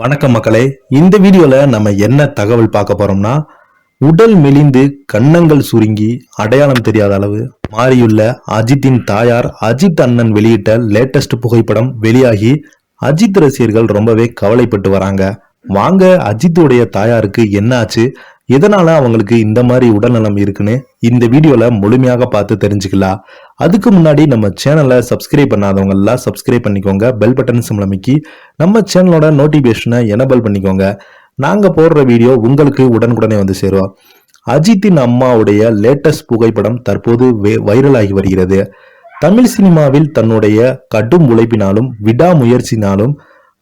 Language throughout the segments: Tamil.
வணக்கம் மக்களே. இந்த வீடியோல நம்ம என்ன தகவல் பார்க்க போறோம்னா உடல் மெலிந்து கன்னங்கள் சுருங்கி அடையாளம் தெரியாத அளவு மாறியுள்ள அஜித்தின் தாயார் அஜித் அண்ணன் வெளியிட்ட லேட்டஸ்ட் புகைப்படம் வெளியாகி அஜித் ரசிகர்கள் ரொம்பவே கவலைப்பட்டு வராங்க. வாங்க அஜித்துடைய தாயாருக்கு என்ன ஆச்சு எதனால அவங்களுக்கு இந்த மாதிரி உடல்நலம் இருக்குன்னு இந்த வீடியோல முழுமையாக பார்த்து தெரிஞ்சுக்கலாம். அதுக்கு முன்னாடி நம்ம சேனலை சப்ஸ்கிரைப் பண்ணாதவங்க எல்லாம் சப்ஸ்கிரைப் பண்ணிக்கோங்க. பெல் பட்டன் சிம்லமிக்கி நம்ம சேனலோட நோட்டிபிகேஷனை எனபிள் பண்ணிக்கோங்க. நாங்க போடுற வீடியோ உங்களுக்கு உடனுக்குடனே வந்து சேரும். அஜித்தின் அம்மாவுடைய லேட்டஸ்ட் புகைப்படம் தற்போது வே- வைரலாகி வருகிறது. தமிழ் சினிமாவில் தன்னுடைய கடும் உழைப்பினாலும் விடாமுயற்சினாலும்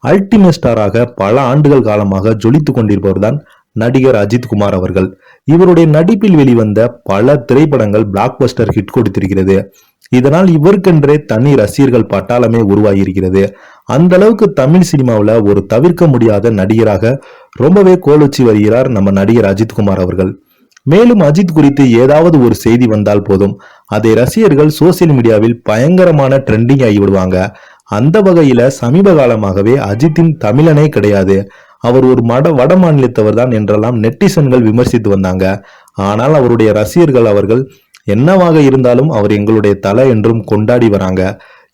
அல்டிமேட் ஸ்டாராக பல ஆண்டுகள் காலமாக ஜொலித்துக் கொண்டிருப்பவர்தான் நடிகர் அஜித் குமார் அவர்கள். இவருடைய நடிப்பில் வெளிவந்த பல திரைப்படங்கள் பிளாக் பஸ்டர் ஹிட் கொடுத்திருக்கிறது. இதனால் இவருக்கென்றே தனி ரசிகர்கள் பட்டாளமே உருவாகியிருக்கிறது. அந்த அளவுக்கு தமிழ் சினிமாவில் ஒரு தவிர்க்க முடியாத நடிகராக ரொம்பவே கோலோச்சி வருகிறார் நம்ம நடிகர் அஜித் குமார் அவர்கள். மேலும் அஜித் குறித்து ஏதாவது ஒரு செய்தி வந்தால் போதும். அதை ரசிகர்கள் சோசியல் மீடியாவில் பயங்கரமான ட்ரெண்டிங் ஆகிவிடுவாங்க அந்த வகையில சமீப காலமாகவே அஜித்தின் தமிழனே கிடையாது. அவர் ஒரு மட வட மாநிலத்தவர் தான் என்றெல்லாம் நெட்டிசன்கள் விமர்சித்து வந்தாங்க. ஆனால் அவருடைய ரசிகர்கள் அவர்கள் என்னவாக இருந்தாலும் அவர் எங்களுடைய தலை என்றும் கொண்டாடி வராங்க.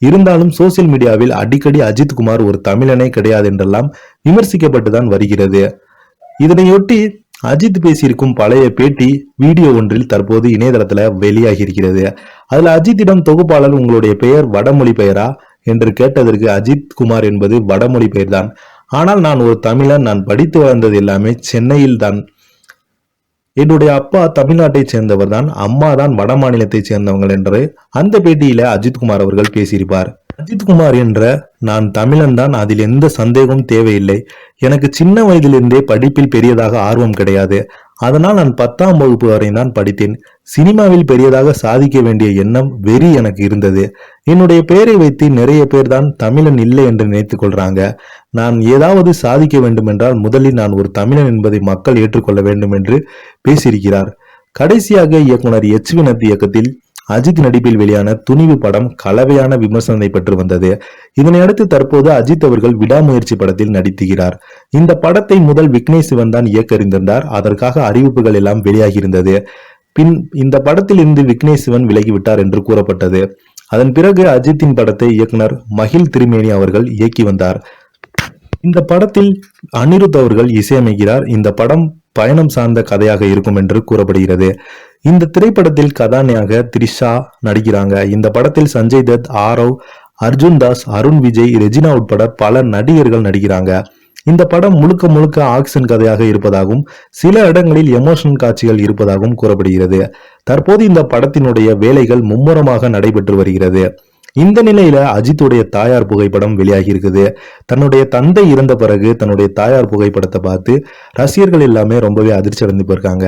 இருந்தாலும் சோசியல் மீடியாவில் அடிக்கடி அஜித் குமார் ஒரு தமிழனே கிடையாது என்றெல்லாம் விமர்சிக்கப்பட்டு தான் வருகிறது. இதனையொட்டி அஜித் பேசியிருக்கும் பழைய பேட்டி வீடியோ ஒன்றில் தற்போது இணையதளத்துல வெளியாகி இருக்கிறது. அதுல அஜித்திடம் தொகுப்பாளர் உங்களுடைய பெயர் வடமொழி பெயரா? என்று கேட்டதற்கு அஜித் குமார் என்பது வடமொழி பெயர்தான். ஆனால் நான் ஒரு தமிழன் நான் படித்து வளர்ந்தது எல்லாமே சென்னையில் தான். என்னுடைய அப்பா தமிழ்நாட்டைச் சேர்ந்தவர் தான் அம்மா தான் வட மாநிலத்தைச் சேர்ந்தவங்கள் என்று அந்த பேட்டியில அஜித்குமார் அவர்கள் பேசியிருப்பார். அஜித்குமார் என்ற நான் தமிழன் தான் அதில் எந்த சந்தேகமும் தேவையில்லை. எனக்கு சின்ன வயதிலிருந்தே படிப்பில் பெரியதாக ஆர்வம் கிடையாது. அதனால் நான் பத்தாம் வகுப்பு வரை தான் படித்தேன். சினிமாவில் பெரியதாக சாதிக்க வேண்டிய எண்ணம் வெறி எனக்கு இருந்தது. என்னுடைய பெயரை வைத்து நிறைய பேர் தான் தமிழன் இல்லை என்று நினைத்துக் கொள்றாங்க. நான் ஏதாவது சாதிக்க வேண்டுமென்றால் முதலில் நான் ஒரு தமிழன் என்பதை மக்கள் ஏற்றுக்கொள்ள வேண்டும் என்று பேசியிருக்கிறார். கடைசியாக இயக்குனர் எச். வினத் இயக்கத்தில் அஜித் நடிப்பில் வெளியான துணிவு படம் கலவையான விமர்சனத்தை பெற்று வந்தது. இதனையடுத்து தற்போது அஜித் அவர்கள் விடாமுயற்சி படத்தில் நடித்துகிறார். இந்த படத்தை முதல் விக்னேஷ் சிவன் தான் இயக்கறிந்திருந்தார். அதற்காக அறிவிப்புகள் எல்லாம் வெளியாகியிருந்தது. பின் இந்த படத்தில் இருந்து விக்னேஷ் சிவன் விலகிவிட்டார் என்று கூறப்பட்டது. அதன் பிறகு அஜித்தின் படத்தை இயக்குனர் மகிழ் திருமேனி அவர்கள் இயக்கி வந்தார். இந்த படத்தில் அனிருத் அவர்கள் இசையமைக்கிறார். இந்த படம் பயணம் சார்ந்த கதையாக இருக்கும் என்று கூறப்படுகிறது. இந்த திரைப்படத்தில் கதாநாயக த்ரிஷா நடிக்கிறாங்க. இந்த படத்தில் சஞ்சய் தத் ஆரவ் அர்ஜுன் தாஸ் அருண் விஜய் ரெஜினா உட்பட பல நடிகர்கள் நடிக்கிறாங்க. இந்த படம் முழுக்க முழுக்க ஆக்ஷன் கதையாக இருப்பதாகவும் சில இடங்களில் எமோஷன் காட்சிகள் இருப்பதாகவும் கூறப்படுகிறது. தற்போது இந்த படத்தினுடைய வேலைகள் மும்முரமாக நடைபெற்று வருகிறது. இந்த நிலையில அஜித்துடைய தாயார் புகைப்படம் வெளியாகி இருக்குது தன்னுடைய தந்தை இறந்த பிறகு தன்னுடைய தாயார் புகைப்படத்தை பார்த்து ரசிகர்கள் எல்லாமே ரொம்பவே அதிர்ச்சி அடைந்து போயிருக்காங்க.